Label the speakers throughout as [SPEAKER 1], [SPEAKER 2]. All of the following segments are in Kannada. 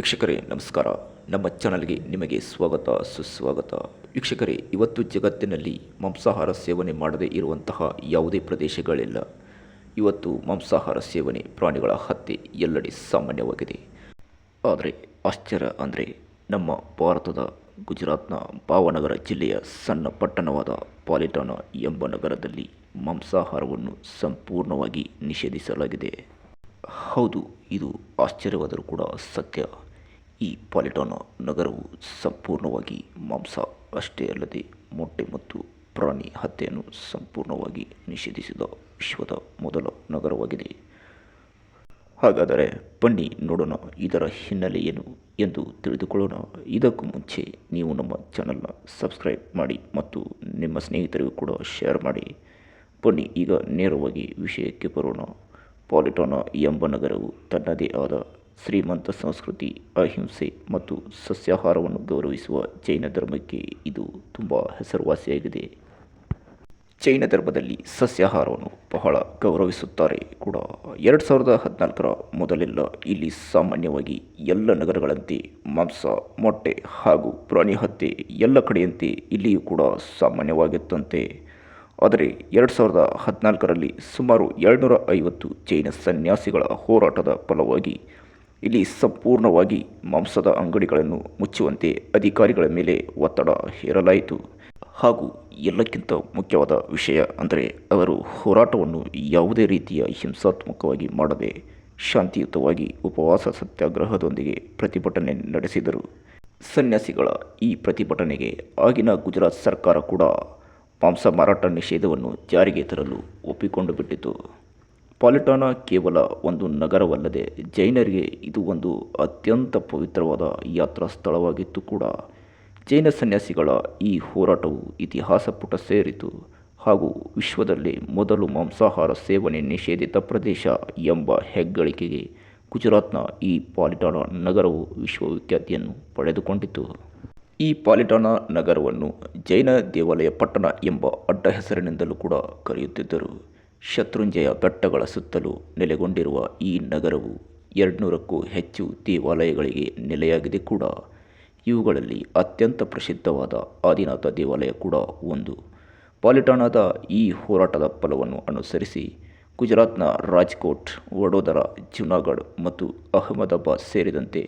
[SPEAKER 1] ವೀಕ್ಷಕರೇ, ನಮಸ್ಕಾರ. ನಮ್ಮ ಚಾನಲ್ಗೆ ನಿಮಗೆ ಸ್ವಾಗತ, ಸುಸ್ವಾಗತ. ವೀಕ್ಷಕರೇ, ಇವತ್ತು ಜಗತ್ತಿನಲ್ಲಿ ಮಾಂಸಾಹಾರ ಸೇವನೆ ಮಾಡದೇ ಇರುವಂತಹ ಯಾವುದೇ ಪ್ರದೇಶಗಳಿಲ್ಲ. ಇವತ್ತು ಮಾಂಸಾಹಾರ ಸೇವನೆ ಪ್ರಾಣಿಗಳ ಹತ್ಯೆ ಎಲ್ಲೆಡೆ ಸಾಮಾನ್ಯವಾಗಿದೆ. ಆದರೆ, ಆಶ್ಚರ್ಯ ಅಂದರೆ, ನಮ್ಮ ಭಾರತದ ಗುಜರಾತ್ನ ಭಾವನಗರ ಜಿಲ್ಲೆಯ ಸಣ್ಣ ಪಟ್ಟಣವಾದ ಪಾಲಿಟಾನ ಎಂಬ ನಗರದಲ್ಲಿ ಮಾಂಸಾಹಾರವನ್ನು ಸಂಪೂರ್ಣವಾಗಿ ನಿಷೇಧಿಸಲಾಗಿದೆ. ಹೌದು, ಇದು ಆಶ್ಚರ್ಯವಾದರೂ ಕೂಡ ಸತ್ಯ. ಈ ಪಾಲಿಟಾನ ನಗರವು ಸಂಪೂರ್ಣವಾಗಿ ಮಾಂಸ ಅಷ್ಟೇ ಅಲ್ಲದೆ ಮೊಟ್ಟೆ ಮತ್ತು ಪ್ರಾಣಿ ಹತ್ಯೆಯನ್ನು ಸಂಪೂರ್ಣವಾಗಿ ನಿಷೇಧಿಸಿದ ವಿಶ್ವದ ಮೊದಲ ನಗರವಾಗಿದೆ. ಹಾಗಾದರೆ ಬನ್ನಿ ನೋಡೋಣ ಇದರ ಹಿನ್ನೆಲೆ ಏನು ಎಂದು ತಿಳಿದುಕೊಳ್ಳೋಣ. ಇದಕ್ಕೂ ಮುಂಚೆ ನೀವು ನಮ್ಮ ಚಾನಲ್ನ ಸಬ್ಸ್ಕ್ರೈಬ್ ಮಾಡಿ ಮತ್ತು ನಿಮ್ಮ ಸ್ನೇಹಿತರಿಗೂ ಕೂಡ ಶೇರ್ ಮಾಡಿ. ಬನ್ನಿ ಈಗ ನೇರವಾಗಿ ವಿಷಯಕ್ಕೆ ಬರೋಣ. ಪಾಲಿಟಾನ ಎಂಬ ನಗರವು ತನ್ನದೇ ಆದ ಶ್ರೀಮಂತ ಸಂಸ್ಕೃತಿ, ಅಹಿಂಸೆ ಮತ್ತು ಸಸ್ಯಾಹಾರವನ್ನು ಗೌರವಿಸುವ ಜೈನ ಧರ್ಮಕ್ಕೆ ಇದು ತುಂಬ ಹೆಸರುವಾಸಿಯಾಗಿದೆ. ಜೈನ ಧರ್ಮದಲ್ಲಿ ಸಸ್ಯಾಹಾರವನ್ನು ಬಹಳ ಗೌರವಿಸುತ್ತಾರೆ ಕೂಡ. ಎರಡು ಸಾವಿರದ ಹದಿನಾಲ್ಕರ ಮೊದಲೆಲ್ಲ ಇಲ್ಲಿ ಸಾಮಾನ್ಯವಾಗಿ ಎಲ್ಲ ನಗರಗಳಂತೆ ಮಾಂಸ, ಮೊಟ್ಟೆ ಹಾಗೂ ಪ್ರಾಣಿ ಹತ್ಯೆ ಎಲ್ಲ ಕಡೆಯಂತೆ ಇಲ್ಲಿಯೂ ಕೂಡ ಸಾಮಾನ್ಯವಾಗಿತ್ತಂತೆ. ಆದರೆ ಎರಡು ಸಾವಿರದ ಹದಿನಾಲ್ಕರಲ್ಲಿ ಸುಮಾರು ಎರಡುನೂರ ಐವತ್ತು ಜೈನ ಸನ್ಯಾಸಿಗಳ ಹೋರಾಟದ ಫಲವಾಗಿ ಇಲ್ಲಿ ಸಂಪೂರ್ಣವಾಗಿ ಮಾಂಸದ ಅಂಗಡಿಗಳನ್ನು ಮುಚ್ಚುವಂತೆ ಅಧಿಕಾರಿಗಳ ಮೇಲೆ ಒತ್ತಡ ಹೇರಲಾಯಿತು. ಹಾಗೂ ಎಲ್ಲಕ್ಕಿಂತ ಮುಖ್ಯವಾದ ವಿಷಯ ಅಂದರೆ ಅವರು ಹೋರಾಟವನ್ನು ಯಾವುದೇ ರೀತಿಯ ಹಿಂಸಾತ್ಮಕವಾಗಿ ಮಾಡದೆ ಶಾಂತಿಯುತವಾಗಿ ಉಪವಾಸ ಸತ್ಯಾಗ್ರಹದೊಂದಿಗೆ ಪ್ರತಿಭಟನೆ ನಡೆಸಿದರು. ಸನ್ಯಾಸಿಗಳ ಈ ಪ್ರತಿಭಟನೆಗೆ ಆಗಿನ ಗುಜರಾತ್ ಸರ್ಕಾರ ಕೂಡ ಮಾಂಸ ಮಾರಾಟ ನಿಷೇಧವನ್ನು ಜಾರಿಗೆ ತರಲು ಒಪ್ಪಿಕೊಂಡು ಬಿಟ್ಟಿತು. ಪಾಲಿಟಾನ ಕೇವಲ ಒಂದು ನಗರವಲ್ಲದೆ ಜೈನರಿಗೆ ಇದು ಒಂದು ಅತ್ಯಂತ ಪವಿತ್ರವಾದ ಯಾತ್ರಾ ಸ್ಥಳವಾಗಿತ್ತು ಕೂಡ. ಜೈನ ಸನ್ಯಾಸಿಗಳ ಈ ಹೋರಾಟವು ಇತಿಹಾಸ ಪುಟ ಸೇರಿತು ಹಾಗೂ ವಿಶ್ವದಲ್ಲಿ ಮೊದಲು ಮಾಂಸಾಹಾರ ಸೇವನೆ ನಿಷೇಧಿತ ಪ್ರದೇಶ ಎಂಬ ಹೆಗ್ಗಳಿಕೆಗೆ ಗುಜರಾತ್ನ ಈ ಪಾಲಿಟಾನ ನಗರವು ವಿಶ್ವವಿಖ್ಯಾತಿಯನ್ನು ಪಡೆದುಕೊಂಡಿತು. ಈ ಪಾಲಿಟಾನ ನಗರವನ್ನು ಜೈನ ದೇವಾಲಯ ಪಟ್ಟಣ ಎಂಬ ಅಡ್ಡ ಹೆಸರಿನಿಂದಲೂ ಕೂಡ ಕರೆಯುತ್ತಿದ್ದರು. ಶತ್ರುಂಜಯ ಬೆಟ್ಟಗಳ ಸುತ್ತಲೂ ನೆಲೆಗೊಂಡಿರುವ ಈ ನಗರವು ಎರಡುನೂರಕ್ಕೂ ಹೆಚ್ಚು ದೇವಾಲಯಗಳಿಗೆ ನೆಲೆಯಾಗಿದೆ ಕೂಡ. ಇವುಗಳಲ್ಲಿ ಅತ್ಯಂತ ಪ್ರಸಿದ್ಧವಾದ ಆದಿನಾಥ ದೇವಾಲಯ ಕೂಡ ಒಂದು. ಪಾಲಿಟಾಣದ ಈ ಹೋರಾಟದ ಫಲವನ್ನು ಅನುಸರಿಸಿ ಗುಜರಾತ್ನ ರಾಜ್ಕೋಟ್, ವಡೋದರ, ಜುನಾಗಢ್ ಮತ್ತು ಅಹಮದಾಬಾದ್ ಸೇರಿದಂತೆ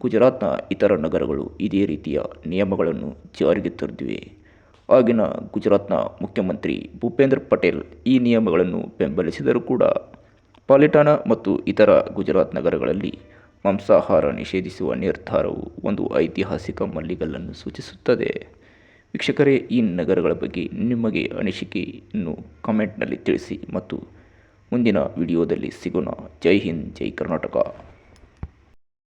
[SPEAKER 1] ಗುಜರಾತ್ನ ಇತರ ನಗರಗಳು ಇದೇ ರೀತಿಯ ನಿಯಮಗಳನ್ನು ಜಾರಿಗೆ ತಂದಿವೆ ಆಗಿನ ಗುಜರಾತ್ನ ಮುಖ್ಯಮಂತ್ರಿ ಭೂಪೇಂದ್ರ ಪಟೇಲ್ ಈ ನಿಯಮಗಳನ್ನು ಬೆಂಬಲಿಸಿದರೂ ಕೂಡ ಪಾಲಿಟಾನ ಮತ್ತು ಇತರ ಗುಜರಾತ್ ನಗರಗಳಲ್ಲಿ ಮಾಂಸಾಹಾರ ನಿಷೇಧಿಸುವ ನಿರ್ಧಾರವು ಒಂದು ಐತಿಹಾಸಿಕ ಮಲ್ಲಿಗಲ್ಲನ್ನು ಸೂಚಿಸುತ್ತದೆ. ವೀಕ್ಷಕರೇ, ಈ ನಗರಗಳ ಬಗ್ಗೆ ನಿಮಗೆ ಅನಿಸಿಕೆಯನ್ನು ಕಮೆಂಟ್ನಲ್ಲಿ ತಿಳಿಸಿ ಮತ್ತು ಮುಂದಿನ ವಿಡಿಯೋದಲ್ಲಿ ಸಿಗೋಣ. ಜೈ ಹಿಂದ್, ಜೈ ಕರ್ನಾಟಕ.